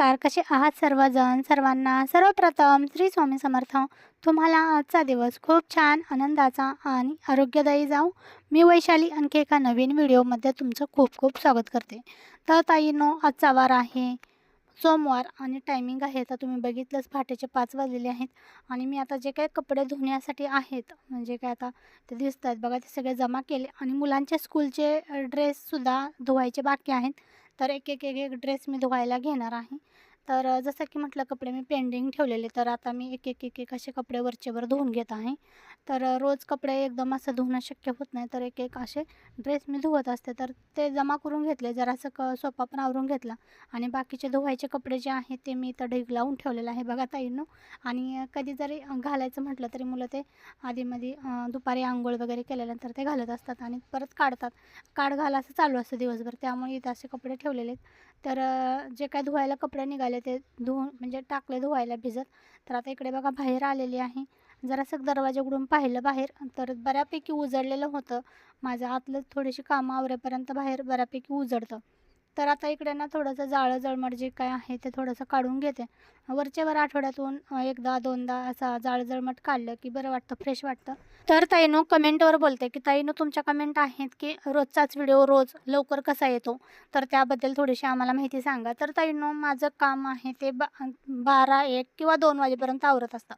नमस्कार कसे आहात सर्वजण? सर्वांना सर्वप्रथम श्री स्वामी समर्थ. तुम्हाला आजचा दिवस खूप छान आनंदाचा आणि आरोग्यदायी जाऊ मी वैशाली आणखी एका नवीन व्हिडिओमध्ये तुमचं खूप खूप स्वागत करते. तर ताईनो आजचा वार आहे. सोमवार आणि टायमिंग आहे तर तुम्ही बघितलंच पहाटेचे पाच वाजलेले आहेत. आणि मी आता जे काही कपडे धुण्यासाठी आहेत म्हणजे काय आता ते दिसत आहेत बघा ते सगळे जमा केले. आणि मुलांच्या स्कूलचे ड्रेससुद्धा धुवायचे बाकी आहेत. तर एक एक एक एक ड्रेस मी धुवायला घेणार आहे. तर जसं की म्हटलं कपडे मी पेंडिंग ठेवलेले तर आता मी एक एक एक एक असे कपडे वरचेवर धुवून घेत आहे. तर रोज कपडे एकदम असं धुणं शक्य होत नाही तर एक एक असे ड्रेस मी धुवत असते. तर ते जमा करून घेतले जरासं क सोपा पण आवरून घेतला. आणि बाकीचे धुवायचे कपडे जे आहेत ते मी इथं ढीग लावून ठेवलेलं आहे बघा ताईनो. आणि कधी जरी घालायचं म्हटलं तरी मुलं ते आधीमध्ये दुपारी आंघोळ वगैरे केल्यानंतर ते घालत असतात आणि परत काढतात. काढ घाल असं चालू असतं दिवसभर त्यामुळे इथं असे कपडे ठेवलेले आहेत. तर जे काय धुवायला कपडे निघाले ते धुवून म्हणजे टाकले धुवायला भिजत. तर आता इकडे बघा बाहेर आलेली आहे. जरासं दरवाजा उघडून पाहिलं बाहेर. तर बऱ्यापैकी उजळलेलं होतं. माझं आतलं थोडीशी कामं आवरेपर्यंत बाहेर बऱ्यापैकी उजळतं तर आता इकडे ना थोडंसं जाळं जळमट जे काय आहे ते थोडंसं काढून घेते. वरच्यावर आठवड्यातून एकदा दोनदा असा जाळ जळमट काढलं की बरं वाटतं फ्रेश वाटतं. तर ताईनो कमेंटवर बोलते की ताईनो तुमच्या कमेंट आहेत की रोजचाच व्हिडिओ रोज लवकर कसा येतो? तर त्याबद्दल थोडीशी आम्हाला माहिती सांगा. तर ताईनो माझं काम आहे ते बा बारा एक किंवा दोन वाजेपर्यंत आवरत असतं.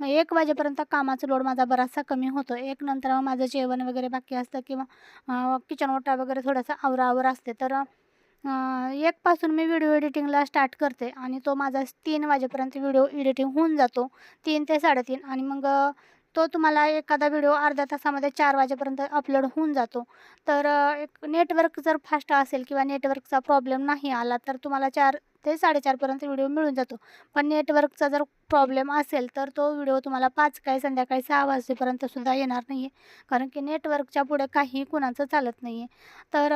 मग एक वाजेपर्यंत कामाचा लोड माझा बराचसा कमी होतो. एक नंतर माझं जेवण वगैरे बाकी असतं किंवा किचन ओटा वगैरे थोडासा आवरावर असते. तर एकपासून मी व्हिडिओ एडिटिंगला स्टार्ट करते आणि तो माझा तीन वाजेपर्यंत व्हिडिओ एडिटिंग होऊन जातो. तीन ते साडेतीन आणि मग तो तुम्हाला एखादा व्हिडिओ अर्ध्या तासामध्ये चार वाजेपर्यंत अपलोड होऊन जातो. तर एक नेटवर्क जर फास्ट असेल किंवा नेटवर्कचा प्रॉब्लेम नाही आला तर तुम्हाला चार ते साडेचारपर्यंत व्हिडिओ मिळून जातो. पण नेटवर्कचा जर प्रॉब्लेम असेल तर तो व्हिडिओ तुम्हाला पाच काय संध्याकाळी सहा वाजेपर्यंतसुद्धा येणार नाही आहे कारण की नेटवर्कच्या पुढे काही कुणाचं चालत नाही आहे तर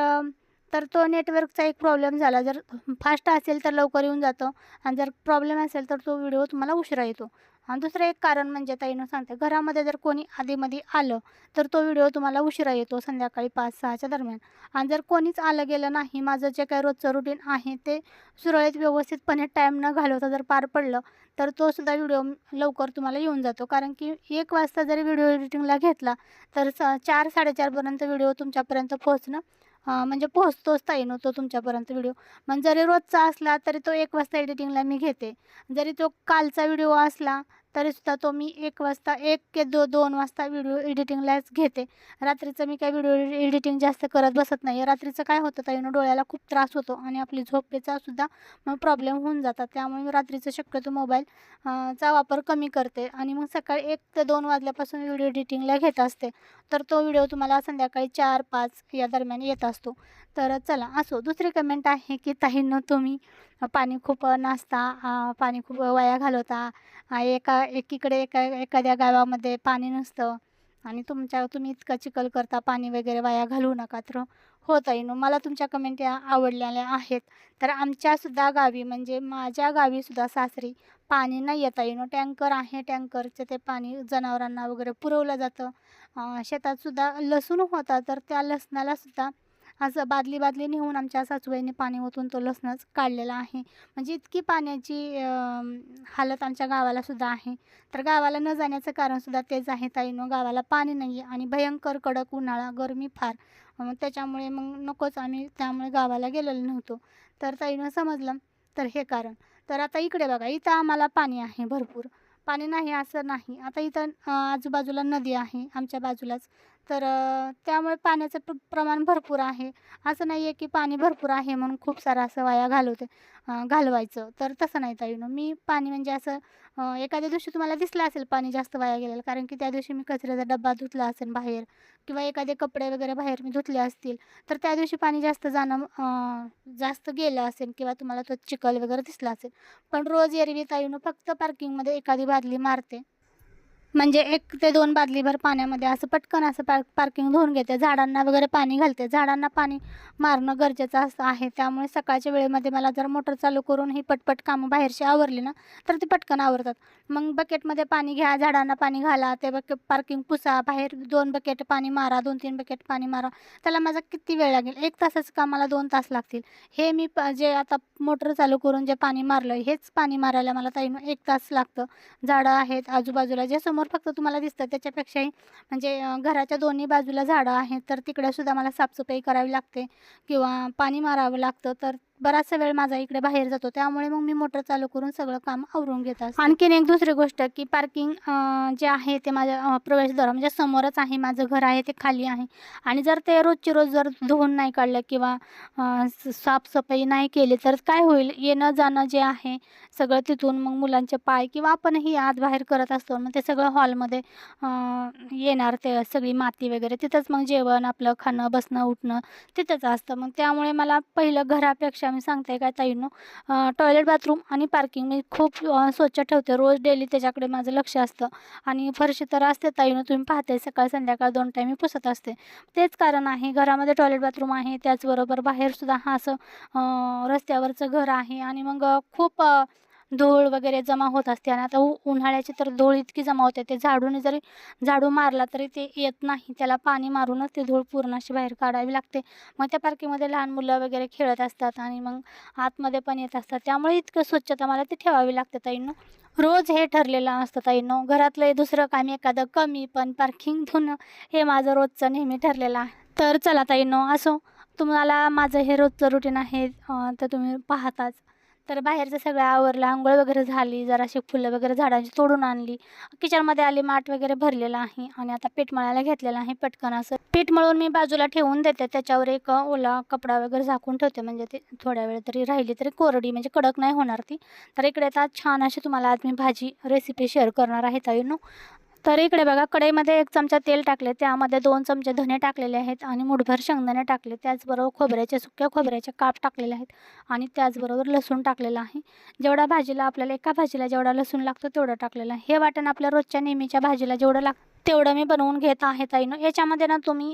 तर तो नेटवर्कचा एक प्रॉब्लेम झाला. जर फास्ट असेल तर लवकर येऊन जातो आणि जर प्रॉब्लेम असेल तर तो व्हिडिओ तुम्हाला उशिरा येतो. आणि दुसरं एक कारण म्हणजे ताईनं सांगते घरामध्ये जर कोणी आधीमध्ये आलं तर तो व्हिडिओ तुम्हाला उशिरा येतो संध्याकाळी पाच सहाच्या दरम्यान. आणि जर कोणीच आलं गेलं नाही माझं जे काही रोजचं रुटीन आहे ते सुरळीत व्यवस्थितपणे टाईम न घालवता जर पार पडलं तर तो सुद्धा व्हिडिओ लवकर तुम्हाला येऊन जातो. कारण की एक वाजता जरी व्हिडिओ एडिटिंगला घेतला तर स चार साडेचारपर्यंत व्हिडिओ तुमच्यापर्यंत पोहोचणं म्हणजे पोहोचतोच ताई तो तुमच्यापर्यंत व्हिडिओ मग जरी रोजचा असला तरी तो एक वाजता एडिटिंगला मी घेते. जरी तो कालचा व्हिडिओ असला तरीसुद्धा तो मी एक वाजता एक के दो दोन वाजता व्हिडिओ एडिटिंगलाच घेते. रात्रीचं मी काय व्हिडिओ एडिटिंग जास्त करत बसत नाही. रात्रीचं काय होतं ताईनो डोळ्याला खूप त्रास होतो आणि आपली झोपेचा सुद्धा मग प्रॉब्लेम होऊन जातात. त्यामुळे मी रात्रीचं शक्यतो मोबाईल चा वापर कमी करते आणि मग सकाळी एक ते दोन वाजल्यापासून व्हिडिओ एडिटिंगला घेत असते. तर तो व्हिडिओ तुम्हाला संध्याकाळी चार पाच या दरम्यान येत असतो. तर चला असो. दुसरी कमेंट आहे की ताईंनो तुम्ही पाणी खूप नाचता पाणी खूप वाया घालवता. एका एकीकडे एका एखाद्या गावामध्ये पाणी नसतं आणि तुमच्या तुम्ही इतकं चिखल करता पाणी वगैरे वाया घालवू नका. तर हो ताईनो मला तुमच्या कमेंट या आवडलेल्या आहेत. तर आमच्यासुद्धा गावी म्हणजे माझ्या गावीसुद्धा सासरी पाणी नाही येत येणं टँकर आहे टँकरचं ते पाणी जनावरांना वगैरे पुरवलं जातं. शेतातसुद्धा लसूण होता तर त्या लसणालासुद्धा असं बादली बादली नेऊन आमच्या सासूबाईने पाणी ओतून तो लसणच काढलेला आहे. म्हणजे इतकी पाण्याची हालत आमच्या गावालासुद्धा आहे. तर गावाला न जाण्याचं कारणसुद्धा तेच आहे ताईनो गावाला पाणी नाही आहे आणि भयंकर कडक उन्हाळा गरमी फार. मग त्याच्यामुळे मग नकोच आम्ही त्यामुळे गावाला गेलेलो नव्हतो. तर ताईनं समजलं. तर हे कारण. तर आता इकडे बघा इथं आम्हाला पाणी आहे भरपूर. पाणी नाही असं नाही. आता इथं आजूबाजूला नदी आहे आमच्या बाजूलाच. तर त्यामुळे पाण्याचं प्र प्रमाण भरपूर आहे. असं नाही आहे की पाणी भरपूर आहे म्हणून खूप सारं असं वाया घालवते घालवायचं. तर तसं नाही ताईनं मी पाणी म्हणजे असं एखाद्या दिवशी तुम्हाला दिसलं असेल पाणी जास्त वाया गेलेलं कारण की त्या दिवशी मी कचऱ्याचा डब्बा धुतला असेल बाहेर किंवा एखादे कपडे वगैरे बाहेर मी धुतले असतील तर त्या दिवशी पाणी जास्त जाणं जास्त गेलं असेल किंवा तुम्हाला तो चिखल वगैरे दिसला असेल. पण रोज एरवी ताईनं फक्त पार्किंगमध्ये एखादी बादली मारते. म्हणजे एक ते दोन बादलीभर पाण्यामध्ये असं पटकन असं पार्क पार्किंग धुवून घेते. झाडांना वगैरे पाणी घालते. झाडांना पाणी मारणं गरजेचं असं आहे. त्यामुळे सकाळच्या वेळेमध्ये मला जर मोटर चालू करून ही पटपट कामं बाहेरची आवरली ना तर ती पटकन आवरतात. मग बकेटमध्ये पाणी घ्या झाडांना पाणी घाला ते बकेट पार्किंग पुसा बाहेर दोन बकेट पाणी मारा दोन तीन बकेट पाणी मारा. त्याला माझा किती वेळ लागेल? एक तासाचं कामाला दोन तास लागतील? हे मी प जे आता मोटर चालू करून जे पाणी मारलं हेच पाणी मारायला मला ताईनं एक तास लागतं. झाडं आहेत आजूबाजूला जे समोर फक्त तुम्हाला दिसतं. त्याच्यापेक्षाही म्हणजे घराच्या दोन्ही बाजूला झाडं आहेत तर तिकडे सुद्धा मला साफसफाई करावी लागते किंवा पाणी मारावं लागतं. तर बराचसा वेळ माझा इकडे बाहेर जातो त्यामुळे मग मी मोटर चालू करून सगळं काम आवरून घेत असते. आणखीन एक दुसरी गोष्ट की पार्किंग जे आहे ते माझ्या प्रवेशद्वारा प्रवेशद्वार म्हणजे समोरच आहे माझं घर आहे ते खाली आहे. आणि जर ते रोजची रोज जर धुवून नाही काढलं किंवा साफसफाई नाही केली तर काय होईल? येणं जाणं जे आहे सगळं तिथून मग मुलांचे पाय किंवा आपणही आत बाहेर करत असतो मग ते सगळं हॉलमध्ये येणार ते सगळी माती वगैरे तिथंच मग जेवण आपलं खाणं बसणं उठणं तिथंच असतं. मग त्यामुळे मला पहिलं घरापेक्षा मी सांगते काय ताईंनो टॉयलेट बाथरूम आणि पार्किंग मी खूप स्वच्छ ठेवते. रोज डेली त्याच्याकडे माझं लक्ष असतं. आणि फरशी तर असते ताईनं तुम्ही पाहते सकाळ संध्याकाळ दोन टाईम मी पुसत असते. तेच कारण आहे घरामध्ये टॉयलेट बाथरूम आहे त्याचबरोबर बाहेरसुद्धा हा असं रस्त्यावरचं घर आहे. आणि मग खूप धूळ वगैरे जमा होत असते आणि आता उ उन्हाळ्याची तर धूळ इतकी जमा होते ते झाडूने जरी झाडू मारला तरी ते येत नाही. त्याला पाणी मारूनच ते धूळ पूर्ण अशी बाहेर काढावी लागते. मग त्या पार्किंगमध्ये लहान मुलं वगैरे खेळत असतात आणि मग आतमध्ये पण येत असतात. त्यामुळे इतकं स्वच्छता मला ते ठेवावी लागते ताईंनो. रोज हे ठरलेलं असतं ताईंनो. घरातलं दुसरं काम एखादं कमी पण पार्किंग धुणं हे माझं रोजचं नेहमी ठरलेलं आहे. तर चला ताईंनो असो. तुम्हाला माझं हे रोजचं रुटीन आहे तर तुम्ही पाहताच. तर बाहेरचं सगळं आवरलं आंघोळ वगैरे झाली जराशी फुलं वगैरे झाडांची तोडून आणली. किचनमध्ये आली माठ वगैरे भरलेलं आहे आणि आता पीठ मळायला घेतलेलं आहे पटकन असं. पीठ मळून मी बाजूला ठेवून देते त्याच्यावर एक ओला कपडा वगैरे झाकून ठेवते. म्हणजे ते थोड्या वेळ तरी राहिली तरी कोरडी म्हणजे कडक नाही होणार ती. तर इकडे आता छान अशी तुम्हाला आज मी भाजी रेसिपी शेअर करणार आहे ताईनो तर इकडे बघा कढईमध्ये एक चमचा तेल टाकले त्यामध्ये दोन चमचे धने टाकलेले आहेत आणि मुठभर शेंगदाणे टाकले. त्याचबरोबर खोबऱ्याचे सुक्या खोबऱ्याचे काप टाकलेले आहेत आणि त्याचबरोबर लसूण टाकलेलं आहे. जेवढा भाजीला आपल्याला एका भाजीला जेवढा लसूण लागतो तेवढं टाकलेलं आहे. हे वाटण आपल्या रोजच्या नेहमीच्या भाजीला जेवढं लागतं तेवढं मी बनवून घेत आहे ताईनं. याच्यामध्ये ना तुम्ही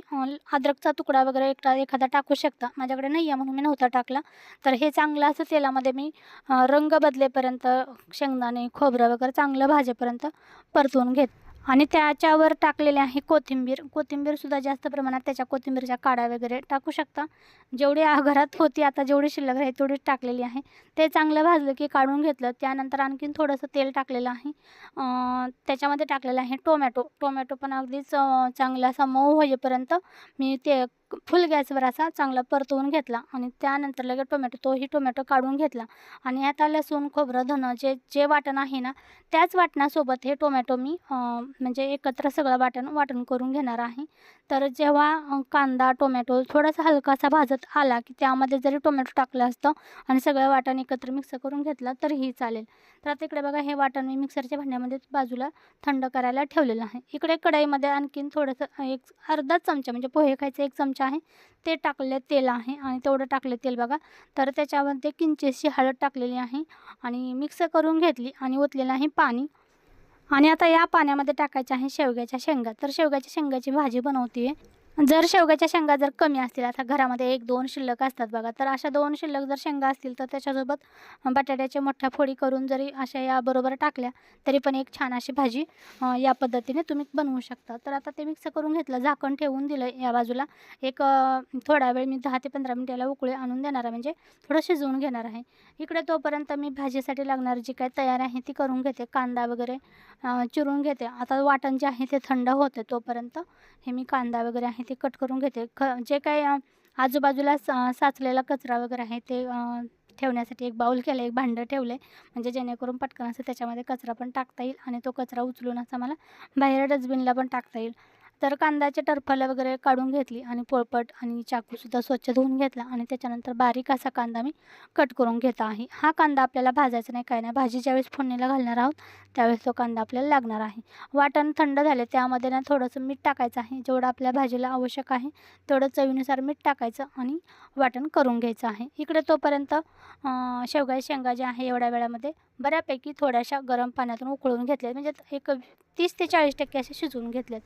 अद्रकचा तुकडा वगैरे एकटा एखादा टाकू शकता. माझ्याकडे नाही आहे म्हणून मी नव्हता टाकला. तर हे चांगलं असं तेलामध्ये मी रंग बदलेपर्यंत शेंगदाणे खोबरं वगैरे चांगलं भाजेपर्यंत परतवून घेत आणि त्याच्यावर टाकलेले आहे कोथिंबीर. कोथिंबीरसुद्धा जास्त प्रमाणात त्याच्या कोथिंबीरच्या काड्या वगैरे टाकू शकता. जेवढी घरात होती आता जेवढी शिल्लक आहे तेवढीच टाकलेली आहे. ते चांगलं भाजलं की काढून घेतलं. त्यानंतर आणखीन थोडंसं तेल टाकलेलं आहे. त्याच्यामध्ये टाकलेलं आहे टोमॅटो. टोमॅटो पण अगदीच चांगला असा मऊ होईपर्यंत मी ते फुल गॅसवर असा चांगला परतवून घेतला आणि त्यानंतर लगेच टोमॅटो तोही टोमॅटो काढून घेतला. आणि आता लसूण खोबरं धनं जे जे वाटण आहे ना त्याच वाटणासोबत हे टोमॅटो मी म्हणजे एकत्र सगळं वाटण वाटण करून घेणार आहे. तर जेव्हा कांदा टोमॅटो थोडासा हलकासा भाजत आला की त्यामध्ये जरी टोमॅटो टाकलं असतं आणि सगळं वाटण एकत्र मिक्स करून घेतलं तरीही चालेल. तर आता इकडे बघा हे वाटण मी मिक्सरच्या भांड्यामध्ये बाजूला थंड करायला ठेवलेलं आहे. इकडे कढईमध्ये आणखीन थोडंसं एक अर्धा चमचा म्हणजे पोहे खायचं एक चमचा आहे ते टाकले तेल आहे आणि तेवढं टाकले तेल बघा. तर त्याच्यामध्ये किंचितशी हळद टाकलेली आहे आणि मिक्स करून घेतली आणि ओतलेलं आहे पाणी. आणि आता या पाण्यामध्ये टाकायच्या आहे शेवग्याच्या शेंगा. तर शेवग्याच्या शेंगाची भाजी बनवते आहे जर शेवग्याच्या शेंगा जर कमी असतील आता घरामध्ये एक दोन शिल्लक असतात बघा तर अशा दोन शिल्लक जर शेंगा असतील तर त्याच्यासोबत बटाट्याच्या मोठ्या फोडी करून जरी अशा याबरोबर टाकल्या तरी पण एक छान अशी भाजी या पद्धतीने तुम्ही बनवू शकता. तर आता ते मिक्स करून घेतलं झाकण ठेवून दिलं या बाजूला. एक थोडा वेळ मी दहा ते पंधरा मिनटाला उकळी आणून देणार आहे म्हणजे थोडं शिजवून घेणार आहे. इकडे तोपर्यंत मी भाजीसाठी लागणारी जी काय तयार आहे ती करून घेते कांदा वगैरे चिरून घेते. आता वाटण जे आहे ते थंड होते तोपर्यंत हे मी कांदा वगैरे आहे ते कट करून घेते. ख जे काही आजूबाजूला सा साचलेला कचरा वगैरे आहे ते ठेवण्यासाठी एक बाऊल केलं एक भांडं ठेवलं आहे म्हणजे जेणेकरून पटकन असं त्याच्यामध्ये कचरा पण टाकता येईल आणि तो कचरा उचलून असा मला बाहेर डस्टबिनला पण टाकता येईल. तर कांद्याचे टरफलं वगैरे काढून घेतली आणि पोळपट आणि चाकूसुद्धा स्वच्छ धुवून घेतला आणि त्याच्यानंतर बारीक असा कांदा मी कट करून घेत आहे. हा कांदा आपल्याला भाजायचा नाही काय नाही. भाजी ज्यावेळेस फोडणीला घालणार आहोत त्यावेळेस तो कांदा आपल्याला लागणार आहे. वाटण थंड झाले त्यामध्ये ना थोडंसं मीठ टाकायचं आहे. जेवढं आपल्या भाजीला आवश्यक आहे तेवढं चवीनुसार मीठ टाकायचं आणि वाटण करून घ्यायचं आहे. इकडे तोपर्यंत अं, शेवगा शेंगा जे आहे एवढ्या वेळामध्ये बऱ्यापैकी थोड्याशा गरम पाण्यातून उकळून घेतल्यात. म्हणजे एक तीस ते चाळीस टक्के असे शिजवून घेतल्यात.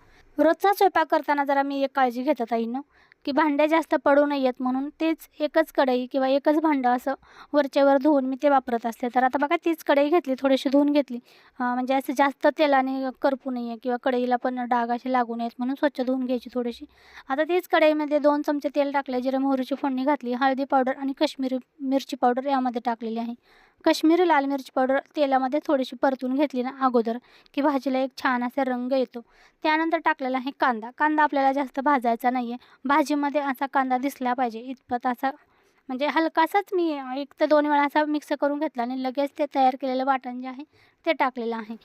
रोजचा स्वयंपाक करताना जरा मी एक काळजी घेतात ताईनं की भांडे जास्त पडू नयेत म्हणून तेच एकच कढई किंवा एकच भांडं असं वरचेवर धुवून मी ते वापरत असते. तर आता बघा तीच कढई घेतली थोडीशी धुवून घेतली. म्हणजे असं जास्त तेलाने करपू नये किंवा कढईला पण डाग असे लागू नयेत म्हणून स्वच्छ धुवून घ्यायची थोडीशी. आता तीच कढईमध्ये दोन चमचे तेल टाकले जिरे मोहरीची फोडणी घातली हळदी पावडर आणि काश्मीरी मिरची पावडर यामध्ये टाकलेली आहे. कश्मीरी लाल मिरची पावडर तेलामध्ये थोडीशी परतून घेतली ना अगोदर की भाजीला एक छान असा रंग येतो. त्यानंतर टाकलेला आहे कांदा. कांदा आपल्याला जास्त भाजायचा नाही आहे भाजीमध्ये असा कांदा दिसला पाहिजे. इतपत असा म्हणजे हलकासाच मी एक तर दोन वेळा असा मिक्स करून घेतला आणि लगेच ते तयार केलेलं वाटण जे आहे ते टाकलेलं आहे.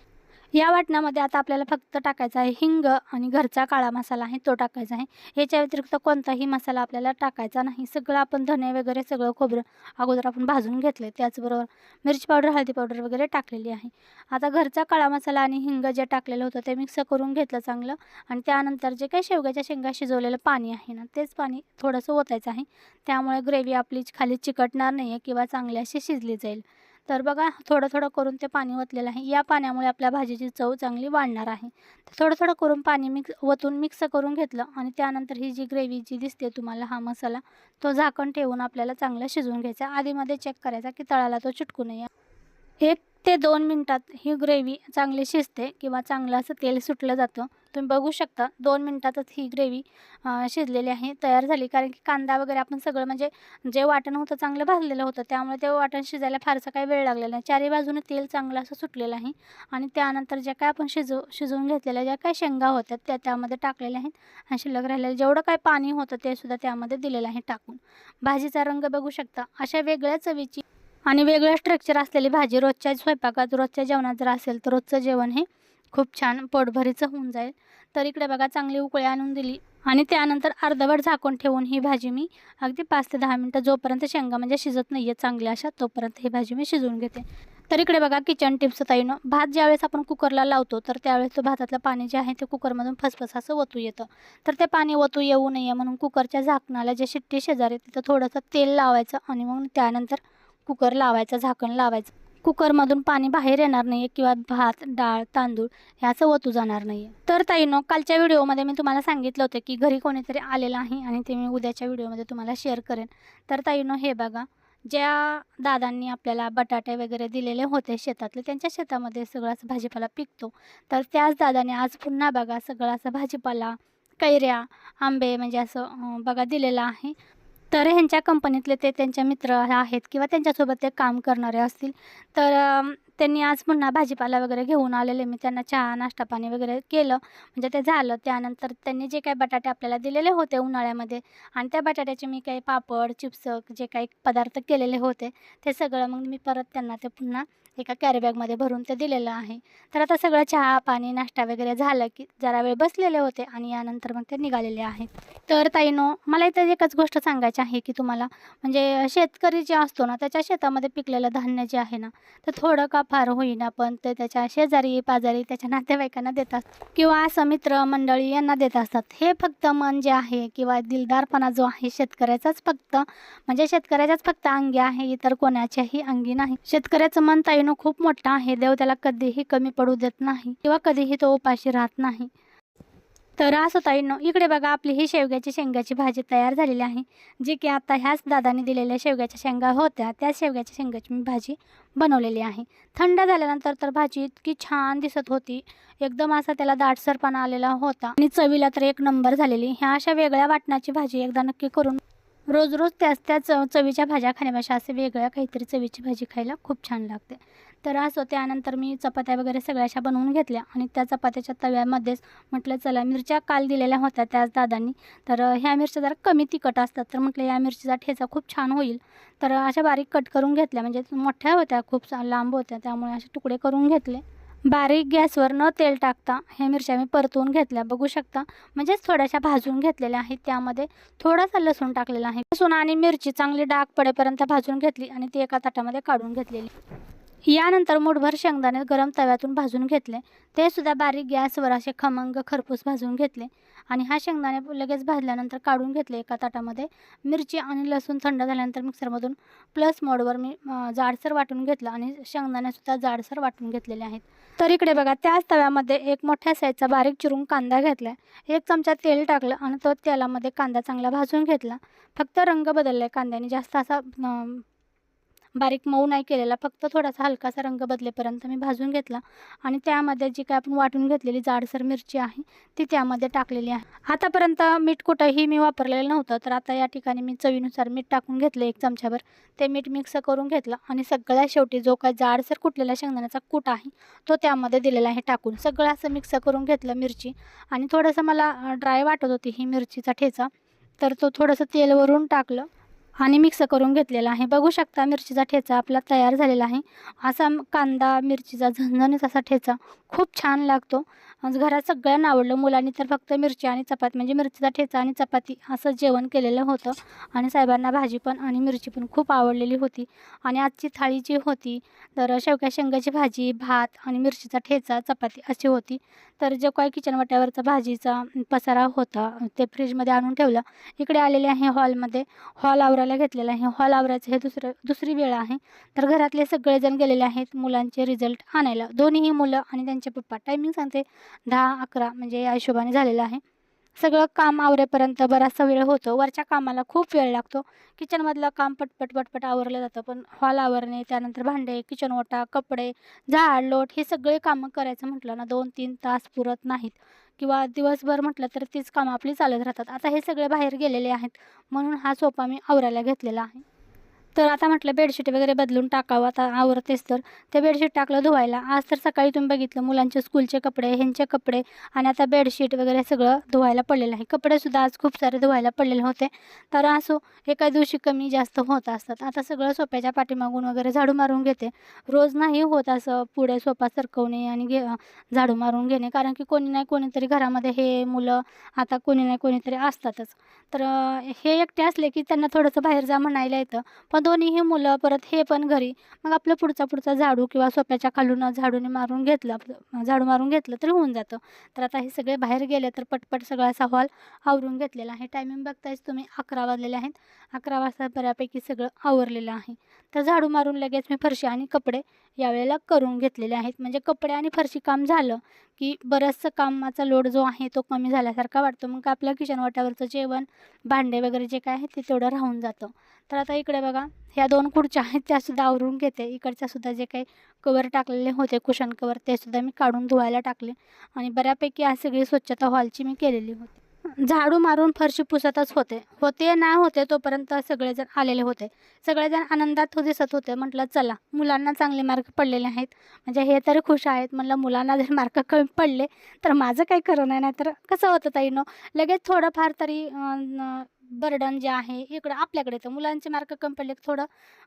या वाटणामध्ये आता आपल्याला फक्त टाकायचा आहे हिंग आणि घरचा काळा मसाला आहे तो टाकायचा आहे. याच्या व्यतिरिक्त कोणताही मसाला आपल्याला टाकायचा नाही. सगळं आपण धने वगैरे सगळं खोबरं अगोदर आपण भाजून घेतलं त्याचबरोबर मिरची पावडर हळदी पावडर वगैरे टाकलेली आहे. आता घरचा काळा मसाला आणि हिंग जे टाकलेलं होतं ते मिक्स करून घेतलं चांगलं. आणि त्यानंतर जे काही शेवग्याच्या शेंगा शिजवलेलं पाणी आहे ना तेच पाणी थोडंसं ओतायचं आहे. त्यामुळे ग्रेव्ही आपली खाली चिकटणार नाही आहे किंवा चांगली अशी शिजली जाईल. तर बघा थोडं थोडं करून ते पाणी ओतलेलं आहे. या पाण्यामुळे आपल्या भाजीची चव चांगली वाढणार आहे. तर थोडं थोडं करून पाणी मिक्स ओतून मिक्स करून घेतलं आणि त्यानंतर ही जी ग्रेव्ही जी दिसते तुम्हाला हा मसाला तो झाकण ठेवून आपल्याला चांगला शिजवून घ्यायचा. आधीमध्ये चेक करायचा की तळाला तो चिटकू नये. एक ते दोन मिनटात ही ग्रेव्ही चांगली शिजते किंवा चांगलं असं तेल सुटलं जातं. तुम्ही बघू शकता दोन मिनटातच ही ग्रेव्ही शिजलेली आहे तयार झाली. कारण की कांदा वगैरे आपण सगळं म्हणजे जे वाटण होतं चांगलं भाजलेलं होतं त्यामुळे ते वाटण शिजायला फारसा काही वेळ लागलेला नाही. चारही बाजूने तेल चांगलं असं सुटलेलं आहे. आणि त्यानंतर ज्या काय आपण शिजव शिजवून घेतलेल्या ज्या काय शेंगा होत्या त्या त्यामध्ये टाकलेल्या आहेत. आणि शिल्लक राहिलेलं जेवढं काय पाणी होतं ते सुद्धा त्यामध्ये दिलेलं आहे टाकून. भाजीचा रंग बघू शकता अशा वेगळ्या चवीची आणि वेगळं स्ट्रक्चर असलेली भाजी रोजच्या स्वयंपाकात रोजच्या जेवणात जर असेल तर रोजचं जेवण हे खूप छान पोटभरीचं होऊन जाईल. तर इकडे बघा चांगली उकळी आणून दिली. आणि त्यानंतर अर्धवट झाकून ठेवून ही भाजी मी अगदी पाच ते दहा मिनटं जोपर्यंत शेंगा म्हणजे शिजत नाही आहे चांगल्या अशा तोपर्यंत ही भाजी मी शिजवून घेते. तर इकडे बघा किचन टिप्स ताईनं. भात ज्यावेळेस आपण कुकरला लावतो तर त्यावेळेस तो भातातलं पाणी जे आहे ते कुकरमधून फसफस असं ओतू येतं. तर ते पाणी ओतू येऊ नये म्हणून कुकरच्या झाकणाला जे शिट्टी शेजारी तिथं थोडंसं तेल लावायचं आणि मग त्यानंतर कुकर लावायचं झाकण लावायचं. कुकरमधून पाणी बाहेर येणार नाही किंवा भात डाळ तांदूळ ह्याचं ओतू जाणार नाही तर ताईनो कालच्या व्हिडिओमध्ये मी तुम्हाला सांगितलं होतं की घरी कोणीतरी आलेलं आहे आणि ते मी उद्याच्या व्हिडिओमध्ये तुम्हाला शेअर करेन. तर ताईनो हे बघा ज्या दादांनी आपल्याला बटाटे वगैरे दिलेले होते शेतातले त्यांच्या शेतामध्ये सगळं असं भाजीपाला पिकतो. तर त्याच दादाने आज पुन्हा बघा सगळा असं भाजीपाला कैऱ्या आंबे म्हणजे असं बघा दिलेलं आहे. तर ह्यांच्या कंपनीतले ते त्यांचे मित्र आहेत किंवा त्यांच्यासोबत ते काम करणारे असतील. तर त्यांनी आज पुन्हा भाजीपाला वगैरे घेऊन आलेले. मी त्यांना चहा नाश्ता पाणी वगैरे केलं. म्हणजे ते झालं. त्यानंतर त्यांनी जे काही बटाटे आपल्याला दिलेले होते उन्हाळ्यामध्ये आणि त्या बटाट्याचे मी काही पापड चिप्स जे काही पदार्थ केलेले होते ते सगळं मग मी परत त्यांना ते पुन्हा एका कॅरीबॅगमध्ये भरून ते दिलेलं आहे. तर आता सगळं चहा पाणी नाश्ता वगैरे झालं की जरा वेळ बसलेले होते आणि यानंतर मग ते निघालेले आहेत. तर ताईनो मला इथं एकच गोष्ट सांगायची आहे की तुम्हाला म्हणजे शेतकरी जे असतो ना त्याच्या शेतामध्ये पिकलेलं धान्य जे आहे ना तर थोडं का फार होईना पण ते त्याच्या शेजारी पाजारी त्याच्या नातेवाईकांना देतात किंवा असं मित्र मंडळी यांना देत असतात. हे फक्त मन जे आहे किंवा दिलदारपणा जो आहे शेतकऱ्याचाच फक्त म्हणजे शेतकऱ्याच्याच फक्त अंगी आहे इतर कोणाच्याही अंगी नाही. शेतकऱ्याचं मन ताई ताईनं खूप मोठं आहे. देव त्याला कधीही कमी पडू देत नाही किंवा कधीही तो उपाशी राहत नाही. तर असं ताईनं इकडे बघा आपली ही शेवग्याची शेंगाची भाजी तयार झालेली आहे. जी की आता ह्याच दादाने दिलेल्या शेवग्याच्या शेंगा होत्या. त्या शेवग्याच्या शेंगाची मी भाजी बनवलेली आहे. थंड झाल्यानंतर तर भाजी इतकी छान दिसत होती. एकदम असा त्याला दाटसरपणा आलेला होता. आणि चवीला तर एक नंबर झालेली. ह्या अशा वेगळ्या वाटणाची भाजी एकदा नक्की करून रोज रोज त्याच त्याच चवीच्या भाज्या खाण्यापेक्षा असे वेगळ्या काहीतरी चवीची भाजी खायला खूप छान लागते. तर असं त्यानंतर मी चपात्या वगैरे सगळ्या अशा बनवून घेतल्या आणि त्या चपात्याच्या तव्यामध्येच म्हटलं चला मिरच्या काल दिलेल्या होत्या त्याच दादांनी. तर ह्या मिरच्या जरा कमी तिखट असतात. तर म्हटलं या मिरचीचा ठेचा खूप छान होईल. तर अशा बारीक कट करून घेतल्या. म्हणजे मोठ्या होत्या खूप सा- लांब होत्या. त्यामुळे असे तुकडे करून घेतले. बारीक गॅसवर न तेल टाकता ह्या मिरच्या मी परतवून घेतल्या. बघू शकता म्हणजेच थोड्याशा भाजून घेतलेल्या आहेत. त्यामध्ये थोडासा लसूण टाकलेला आहे. लसूण आणि मिरची चांगली डाग पडेपर्यंत भाजून घेतली आणि ती एका ताटामध्ये काढून घेतलेली. यानंतर मुठभर शेंगदाणे गरम तव्यातून भाजून घेतले. ते सुद्धा बारीक गॅसवर असे खमंग खरपूस भाजून घेतले. आणि हा शेंगदाणे लगेच भाजल्यानंतर काढून घेतले एका ताटामध्ये. मिरची आणि लसूण थंड झाल्यानंतर मिक्सरमधून प्लस मोडवर मी जाडसर वाटून घेतलं आणि शेंगदाणेसुद्धा जाडसर वाटून घेतलेले आहेत. तर इकडे बघा त्याच तव्यामध्ये एक मोठ्या साईजचा बारीक चिरून कांदा घेतला एक चमचा तेल टाकलं आणि तो तेलामध्ये कांदा चांगला भाजून घेतला. फक्त रंग बदलला आहे कांद्याने जास्त असा बारीक मऊ नाही केलेला फक्त थोडासा हलकासा रंग बदलेपर्यंत मी भाजून घेतला. आणि त्यामध्ये जी काय आपण वाटून घेतलेली जाडसर मिरची आहे ती त्यामध्ये टाकलेली आहे. आतापर्यंत मीठ कुठंही मी वापरलेलं नव्हतं तर आता या ठिकाणी मी चवीनुसार मीठ टाकून घेतलं एक चमच्याभर ते मीठ मिक्स करून घेतलं आणि सगळ्या शेवटी जो काय जाडसर कुटलेला शेंगदाण्याचा कूट आहे तो त्यामध्ये दिलेला आहे टाकून. सगळं असं मिक्स करून घेतलं मिरची. आणि थोडंसं मला ड्राय वाटत होती ही मिरचीचा ठेचा तर तो थोडंसं तेलवरून टाकलं. आणि मिक्स करून घेतलेला आहे. बघू शकता मिरचीचा ठेचा आपला तयार झालेला आहे. असा कांदा मिरचीचा झणझणीत असा ठेचा खूप छान लागतो. म्हणजे घरात सगळ्यांना आवडलं. मुलांनी तर फक्त मिरची आणि चपाती म्हणजे मिरचीचा ठेचा आणि चपाती असं जेवण केलेलं होतं. आणि साहेबांना भाजी पण आणि मिरची पण खूप आवडलेली होती. आणि आजची थाळी जी होती तर शेवक्या शेंगाची भाजी भात आणि मिरचीचा ठेचा चपाती अशी होती. तर जो काय किचन वाट्यावरचा भाजीचा पसारा होता ते फ्रीजमध्ये आणून ठेवला. इकडे आलेले आहे हॉलमध्ये. हॉल आवरायला घेतलेला आहे. हॉल आवरायचं हे दुसरं दुसरी वेळ आहे. तर घरातले सगळेजण गेलेले आहेत मुलांचे रिझल्ट आणायला. दोन्हीही मुलं आणि त्यांचे पप्पा. टायमिंग सांगते. दहा अकरा म्हणजे या हिशोबाने झालेलं आहे. सगळं काम आवरेपर्यंत बराचसा वेळ होतो. वरच्या कामाला खूप वेळ लागतो. किचनमधलं काम पटपट पटपट आवरलं जातं पण हॉल आवरणे त्यानंतर भांडे किचन ओटा कपडे झाड लोट हे सगळे कामं करायचं म्हटलं ना दोन तीन तास पुरत नाहीत. किंवा दिवसभर म्हटलं तर तीच कामं आपली चालत राहतात. आता हे सगळे बाहेर गेलेले आहेत. म्हणून हा सोफा मी आवरायला घेतलेला आहे. तर आता म्हटलं बेडशीट वगैरे बदलून टाकावं आता आवरतेच तर. ते बेडशीट टाकलं धुवायला. आज तर सकाळी तुम्ही बघितलं मुलांचे स्कूलचे कपडे ह्यांचे कपडे आणि आता बेडशीट वगैरे सगळं धुवायला पडलेलं आहे. कपडेसुद्धा आज खूप सारे धुवायला पडलेले होते. तर असो एका दिवशी कमी जास्त होत असतात. आता सगळं सोप्याच्या पाठीमागून वगैरे झाडू मारून घेते. रोज नाही होत असं पुढे सोपा सरकवणे आणि घे झाडू मारून घेणे. कारण की कोणी नाही कोणीतरी घरामध्ये हे मुलं आता कोणी नाही कोणीतरी असतातच. तर हे एकटे असले की त्यांना थोडंसं बाहेर जा म्हणायला येतं. पण दोन्हीही मुलं परत हे पण घरी. मग आपलं पुढचा पुढचा झाडू किंवा सोप्याच्या खालून झाडूने मारून घेतलं आपलं झाडू मारून घेतलं तरी होऊन जातं. तर आता हे सगळे बाहेर गेले तर पटपट सगळा असा हॉल आवरून घेतलेला आहे. टायमिंग बघतायच तुम्ही अकरा वाजलेले आहेत. अकरा वाजता बऱ्यापैकी सगळं आवरलेलं आहे. तर झाडू मारून लगेच मी फरशी आणि कपडे यावेळेला करून घेतलेले आहेत. म्हणजे कपडे आणि फरशी काम झालं की बरंचसं कामाचा लोड जो आहे तो कमी झाल्यासारखा वाटतो. मग आपल्या किचन वाट्यावरचं जेवण भांडे वगैरे जे काय आहे ते तेवढं राहून जातं. तर आता इकडे बघा ह्या दोन खुर्च्या आहेत त्यासुद्धा आवरून घेते. इकडच्या सुद्धा जे काही कवर टाकलेले होते कुशन कवर ते सुद्धा मी काढून धुवायला टाकले. आणि बऱ्यापैकी आज सगळी स्वच्छता हॉलची मी केलेली होती. झाडू मारून फरशी पुसतच होते. होते नाही होते तोपर्यंत सगळेजण आलेले होते. सगळेजण आनंदात दिसत होते. म्हटलं चला मुलांना चांगले मार्क पडलेले आहेत. म्हणजे हे तरी खुश आहेत. म्हटलं मुलांना जर मार्क कमी पडले तर माझं काही खरं नाही. तर कसं होतं ताईनं लगेच थोडंफार तरी बर्डन जे आहे इकडं आपल्याकडे येतं मुलांचे मार्क कमी पडले थोडं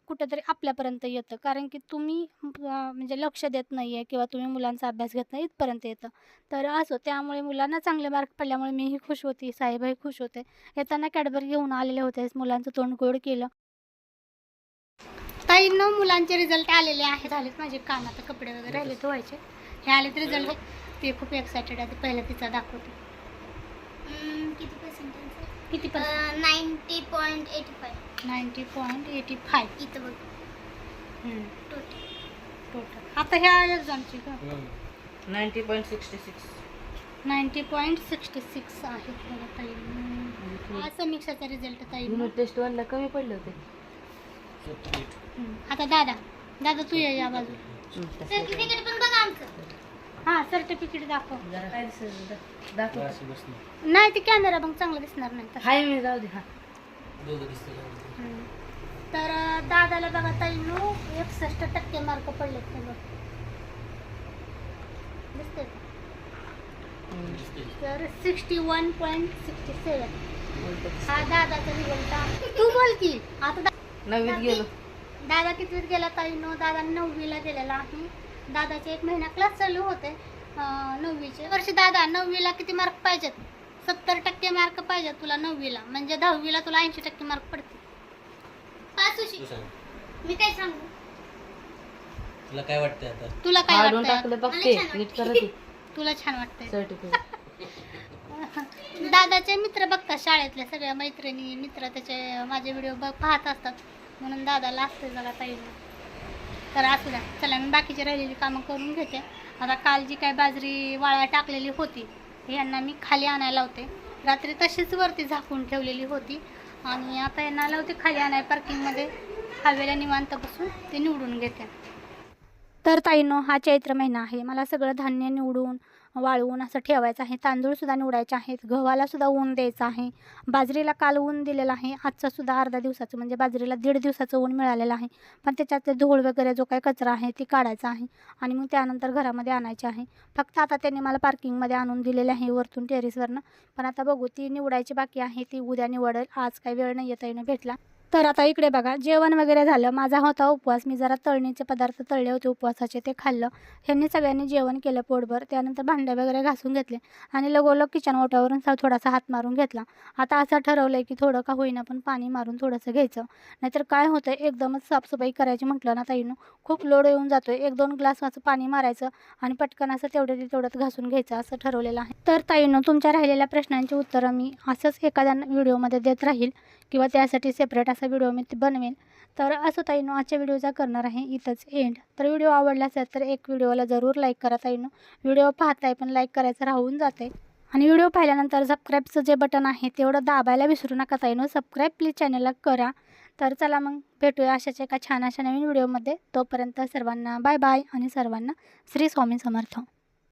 कुठंतरी आपल्यापर्यंत येतं. कारण की तुम्ही म्हणजे लक्ष देत नाही आहे किंवा तुम्ही मुलांचा अभ्यास घेत नाही इथपर्यंत येतं. तर असो त्यामुळे मुलांना चांगले मार्क पडल्यामुळे मीही खुश होती साहेबही खुश होते. येताना कॅडबरी घेऊन आलेले होते मुलांचं तोंड गोड केलं. ताई न मुलांचे रिझल्ट आलेले आहेत. आलेत माझे काम कपडे वगैरे राहिले धुवायचे. हे आलेत रिझल्ट ते खूप एक्सायटेड आहे पहिला तिचा दाखवते. किती percent ninety point eighty five ninety point eighty five इथं बघ. टोटल टोटल आता ह्या एक्झामची का? Ninety point sixty six ninety point sixty six आहे बघा ताई. हम्म. हा समीक्षाचा रिझल्ट ताई. युनिट टेस्ट वनला कमी पडले होते. हम्म. आता दादा दादा तू ये या बाजू सर्टिफिकेट पण बघ आमचं. हां सर्टिफिकेट दाखव. जरा काय दिसत दाखव. नाही ते कॅमेरा मग चांगलं दिसणार नाही. हाय मी जाऊ दे हा. हम्म. तर अं, दादाला बघा ताईनो एकसष्ट टक्के मार्क पडलेत का? तर sixty one point sixty seven हा दादाचा रिझल्ट आहे तू बोल की. आता दा- नववीत गेलो. दादा कितवीत गेला ताईनो? दादा नववीला गेलेला आहे. दादाचे एक महिना क्लास चालू होते. नववीचे. वर्षी दादा नववीला किती मार्क पाहिजेत? सत्तर टक्के मार्क पाहिजेत तुला नववीला. म्हणजे दहावीला तुला ऐंशी टक्के मार्क पडतील. उशी मी काय सांगू? तुला काय वाटतंय आता? तुला काय वाटतंय? तुला छान वाटतंय. दादाचे मित्र बघतात शाळेतल्या सगळ्या मैत्रिणी मित्र त्याचे माझे व्हिडिओ बघ पाहत असतात. म्हणून दादाला असते जरा पाहिजे. तर असू द्या. चला मी बाकीची राहिलेली कामं करून घेते. आता काल जी काय बाजरी वाळ्या टाकलेली होती यांना मी खाली आणायला होते रात्री तशीच वरती झाकून ठेवलेली होती. आणि आता यांना लावते खाली आणाय पार्किंगमध्ये हवेला निवांत बसून ते निवडून घेते. तर ताईनो हा चैत्र महिना आहे. मला सगळं धान्य निवडून वाळवून असं ठेवायचं आहे. तांदूळसुद्धा निवडायचे आहेत. गव्हालासुद्धा ऊन द्यायचं आहे. बाजरीला काल ऊन दिलेलं आहे. आजचासुद्धा अर्धा दिवसाचं म्हणजे बाजरीला दीड दिवसाचं ऊन मिळालेलं आहे. पण त्याच्यातले धूळ वगैरे जो काही कचरा आहे ती काढायचा आहे आणि मग त्यानंतर घरामध्ये आणायचे आहे. फक्त आता त्यांनी मला पार्किंगमध्ये आणून दिलेले आहे वरतून टेरेसवरनं पण आता बघू ती निवडायची बाकी आहे. ती उद्या निवडेल. आज काही वेळ नाही येता येणं भेटला. तर आता इकडे बघा जेवण वगैरे झालं. माझा होता उपवास. मी जरा तळणीचे पदार्थ तळले होते उपवासाचे ते खाल्लं. ह्यांनी सगळ्यांनी जेवण केलं पोटभर. त्यानंतर भांडे वगैरे घासून घेतले आणि लगोलग किचन ओट्यावरून सा थोडासा हात मारून घेतला. आता असं ठरवलं आहे की थोडं का होईना पण पाणी मारून थोडंसं घ्यायचं. नाहीतर काय होतं एकदमच साफसफाई करायची म्हटलं ना ताईनं. खूप लोड येऊन जातो एक दोन ग्लास असं पाणी मारायचं आणि पटकन असं तेवढं तेवढ्यात घासून घ्यायचं असं ठरवलेलं आहे. तर ताईनं तुमच्या राहिलेल्या प्रश्नांची उत्तरं मी असंच एखाद्या व्हिडिओमध्ये देत राहील. किंवा त्यासाठी सेपरेट असा व्हिडिओ मी बनवेन. तर असं ताईनो आजच्या व्हिडिओचा करणार आहे इथंच एंड तर व्हिडिओ आवडला असेल तर एक व्हिडिओला जरूर लाईक करा ताईनो. व्हिडिओ पाहताय पण लाईक करायचं राहून जाते आणि व्हिडिओ पाहिल्यानंतर सबस्क्राईबचं जे बटन आहे तेवढं दाबायला विसरू नका ताईनो. सबस्क्राईब प्लीज चॅनलला करा. तर चला मग भेटूया अशाच एका छान अशा नवीन व्हिडिओमध्ये तोपर्यंत सर्वांना बाय बाय आणि सर्वांना श्री स्वामी समर्थ.